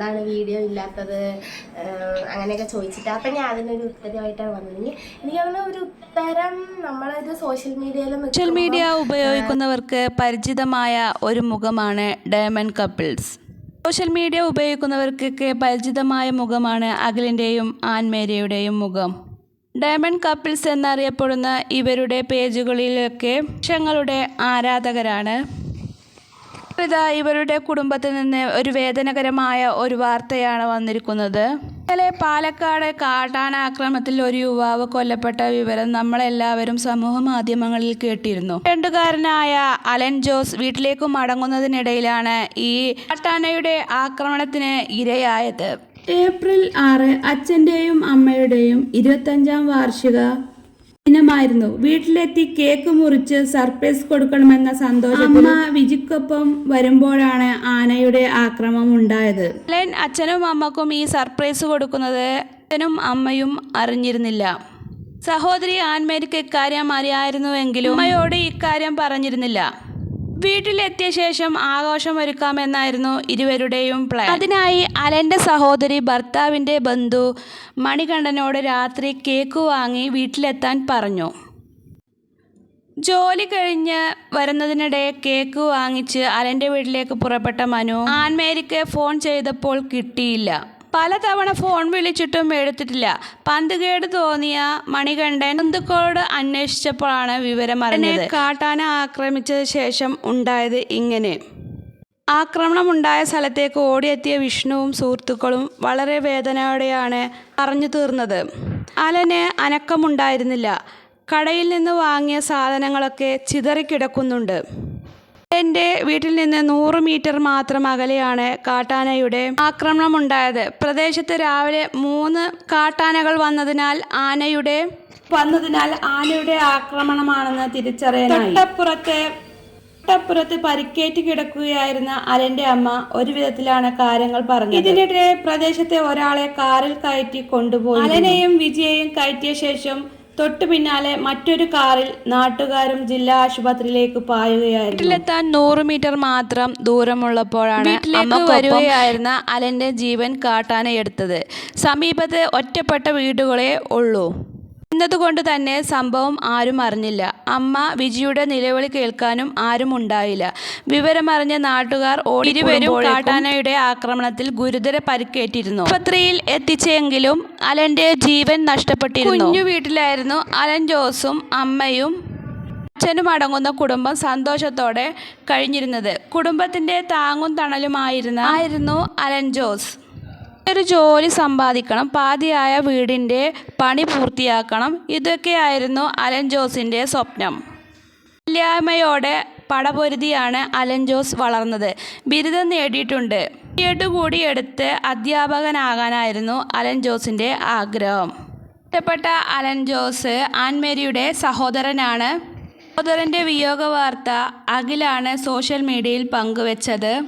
എന്താണ് വീഡിയോ ഇല്ലാത്തത്? അങ്ങനെയൊക്കെ ചോദിച്ചിട്ട് അപ്പം ഞാൻ അതിനൊരു ഉത്തരവായിട്ടാണ് വന്നത്. എനിക്ക് അങ്ങനെ ഒരു ഉത്തരം നമ്മളൊരു സോഷ്യൽ മീഡിയയിൽ സോഷ്യൽ മീഡിയ ഉപയോഗിക്കുന്നവർക്ക് പരിചിതമായ ഒരു മുഖമാണ് ഡയമണ്ട് കപ്പിൾസ് സോഷ്യൽ മീഡിയ ഉപയോഗിക്കുന്നവർക്കൊക്കെ പരിചിതമായ മുഖമാണ് അഖിലിന്റെയും ആൻമേരിയുടെയും മുഖം. ഡയമണ്ട് കപ്പിൾസ് എന്നറിയപ്പെടുന്ന ഇവരുടെ പേജുകളിലൊക്കെ ലക്ഷങ്ങളുടെ ആരാധകരാണ്. ഇതാ ഇവരുടെ കുടുംബത്തിൽ നിന്ന് ഒരു വേദനകരമായ ഒരു വാർത്തയാണ് വന്നിരിക്കുന്നത്. ഇന്നലെ പാലക്കാട് കാട്ടാന ആക്രമണത്തിൽ ഒരു യുവാവ് കൊല്ലപ്പെട്ട വിവരം നമ്മളെല്ലാവരും സമൂഹ മാധ്യമങ്ങളിൽ കേട്ടിരുന്നു. രണ്ടുകാരനായ അലൻ ജോസ് വീട്ടിലേക്ക് മടങ്ങുന്നതിനിടയിലാണ് ഈ കാട്ടാനയുടെ ആക്രമണത്തിന് ഇരയായത്. ഏപ്രിൽ ആറ് അച്ഛന്റെയും അമ്മയുടെയും ഇരുപത്തഞ്ചാം വാർഷിക ദിനമായിരുന്നു. വീട്ടിലെത്തി കേക്ക് മുറിച്ച് സർപ്രൈസ് കൊടുക്കണമെന്ന സന്തോഷം അമ്മ വിജിക്കൊപ്പം വരുമ്പോഴാണ് ആനയുടെ ആക്രമം ഉണ്ടായത്. അച്ഛനും അമ്മക്കും ഈ സർപ്രൈസ് കൊടുക്കുന്നത് അച്ഛനും അമ്മയും അറിഞ്ഞിരുന്നില്ല. സഹോദരി ആൻമേരിക്ക് ഇക്കാര്യം അറിയായിരുന്നുവെങ്കിലും അമ്മയോട് ഇക്കാര്യം പറഞ്ഞിരുന്നില്ല. വീട്ടിലെത്തിയ ശേഷം ആഘോഷമൊരുക്കാമെന്നായിരുന്നു ഇരുവരുടെയും പ്ലാൻ അതിനായി അലന്റെ സഹോദരി ഭർത്താവിന്റെ ബന്ധു മണികണ്ഠനോട് രാത്രി കേക്ക് വാങ്ങി വീട്ടിലെത്താൻ പറഞ്ഞു. ജോലി കഴിഞ്ഞ് വരുന്നതിനിടെ കേക്ക് വാങ്ങിച്ച് അലന്റെ വീട്ടിലേക്ക് പുറപ്പെട്ട മനു ആൻമേരിക്ക് ഫോൺ ചെയ്തപ്പോൾ കിട്ടിയില്ല. പലതവണ ഫോൺ വിളിച്ചിട്ടും എടുത്തിട്ടില്ല. പന്തുകേട് തോന്നിയ മണികണ്ഠൻ ബന്ധുക്കളോട് അന്വേഷിച്ചപ്പോഴാണ് വിവരം അറിഞ്ഞത്. കാട്ടാന ആക്രമിച്ചത് ശേഷം ഉണ്ടായത് ഇങ്ങനെ. ആക്രമണമുണ്ടായ സ്ഥലത്തേക്ക് ഓടിയെത്തിയ വിഷ്ണുവും സുഹൃത്തുക്കളും വളരെ വേദനയോടെയാണ് പറഞ്ഞു തീർന്നത്. അലന് അനക്കമുണ്ടായിരുന്നില്ല. കടയിൽ നിന്ന് വാങ്ങിയ സാധനങ്ങളൊക്കെ ചിതറിക്കിടക്കുന്നുണ്ട്. എന്റെ വീട്ടിൽ നിന്ന് നൂറ് മീറ്റർ മാത്രം അകലെയാണ് കാട്ടാനയുടെ ആക്രമണം ഉണ്ടായത് പ്രദേശത്ത് രാവിലെ മൂന്ന് കാട്ടാനകൾ വന്നതിനാൽ ആനയുടെ വന്നതിനാൽ ആനയുടെ ആക്രമണമാണെന്ന് തിരിച്ചറിയാൻ തൊട്ടപ്പുറത്തെ തൊട്ടപ്പുറത്ത് പരിക്കേറ്റ് കിടക്കുകയായിരുന്ന അലന്റെ അമ്മ ഒരു വിധത്തിലാണ് കാര്യങ്ങൾ പറഞ്ഞത്. ഇതിനിടെ പ്രദേശത്തെ ഒരാളെ കാറിൽ കയറ്റി കൊണ്ടുപോയി. അലനെയും വിജയെയും കയറ്റിയ ശേഷം തൊട്ടു പിന്നാലെ മറ്റൊരു കാറിൽ നാട്ടുകാരും ജില്ലാ ആശുപത്രിയിലേക്ക് പായുകയായിരുന്നു. വീട്ടിലെത്താൻ നൂറ് മീറ്റർ മാത്രം ദൂരമുള്ളപ്പോഴാണ് അമ്മ വരികയായിരുന്ന അലന്റെ ജീവൻ കാട്ടാനെടുത്തത് സമീപത്തെ സമീപത്ത് ഒറ്റപ്പെട്ട വീടുകളെ ഉള്ളൂ. എന്നതുകൊണ്ട് തന്നെ സംഭവം ആരും അറിഞ്ഞില്ല. അമ്മ വിജിയുടെ നിലവിളി കേൾക്കാനും ആരും ഉണ്ടായില്ല. വിവരമറിഞ്ഞ നാട്ടുകാർ ഇരുവരും കാട്ടാനയുടെ ആക്രമണത്തിൽ ഗുരുതര പരിക്കേറ്റിരുന്നു. ആശുപത്രിയിൽ എത്തിച്ചെങ്കിലും അലന്റെ ജീവൻ നഷ്ടപ്പെട്ടിരുന്നു. കുഞ്ഞു വീട്ടിലായിരുന്നു അലൻ ജോസും അമ്മയും അച്ഛനും അടങ്ങുന്ന കുടുംബം സന്തോഷത്തോടെ കഴിഞ്ഞിരുന്നത്. കുടുംബത്തിന്റെ താങ്ങും തണലുമായിരുന്ന ആയിരുന്നു അലൻ ജോസ്. ഒരു ജോലി സമ്പാദിക്കണം പാതിയായ വീടിന്റെ പണി പൂർത്തിയാക്കണം. ഇതൊക്കെയായിരുന്നു അലൻ ജോസിന്റെ സ്വപ്നം. ഇല്ലായ്മയോടെ പടപൊരുതിയാണ് അലൻ ജോസ് വളർന്നത്. ബിരുദം നേടിയിട്ടുണ്ട്. കൂടി എടുത്ത് അധ്യാപകനാകാനായിരുന്നു അലൻ ജോസിന്റെ ആഗ്രഹം. ഇഷ്ടപ്പെട്ട അലൻ ജോസ് ആൻമേരിയുടെ സഹോദരനാണ്. സഹോദരന്റെ വിയോഗ വാർത്ത അഖിലാണ് സോഷ്യൽ മീഡിയയിൽ പങ്കുവച്ചത്.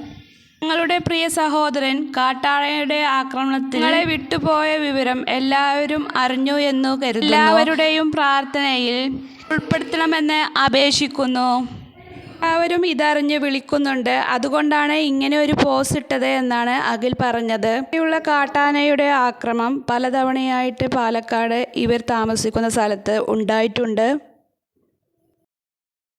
ഞങ്ങളുടെ പ്രിയ സഹോദരൻ കാട്ടാളയുടെ ആക്രമണത്തിൽ നിങ്ങളെ വിട്ടുപോയ വിവരം എല്ലാവരും അറിഞ്ഞു എന്നു കരുതുന്നു. എല്ലാവരുടെയും പ്രാർത്ഥനയിൽ ഉൾപ്പെടുത്തണമെന്ന് അപേക്ഷിക്കുന്നു. എല്ലാവരും ഇതറിഞ്ഞ് വിളിക്കുന്നുണ്ട്. അതുകൊണ്ടാണ് ഇങ്ങനെ ഒരു പോസ് ഇട്ടത് എന്നാണ് അഖിൽ പറഞ്ഞത്. ഇവിടെയുള്ള കാട്ടാനയുടെ ആക്രമം പലതവണയായിട്ട് പാലക്കാട് ഇവർ താമസിക്കുന്ന സ്ഥലത്ത് ഉണ്ടായിട്ടുണ്ട്.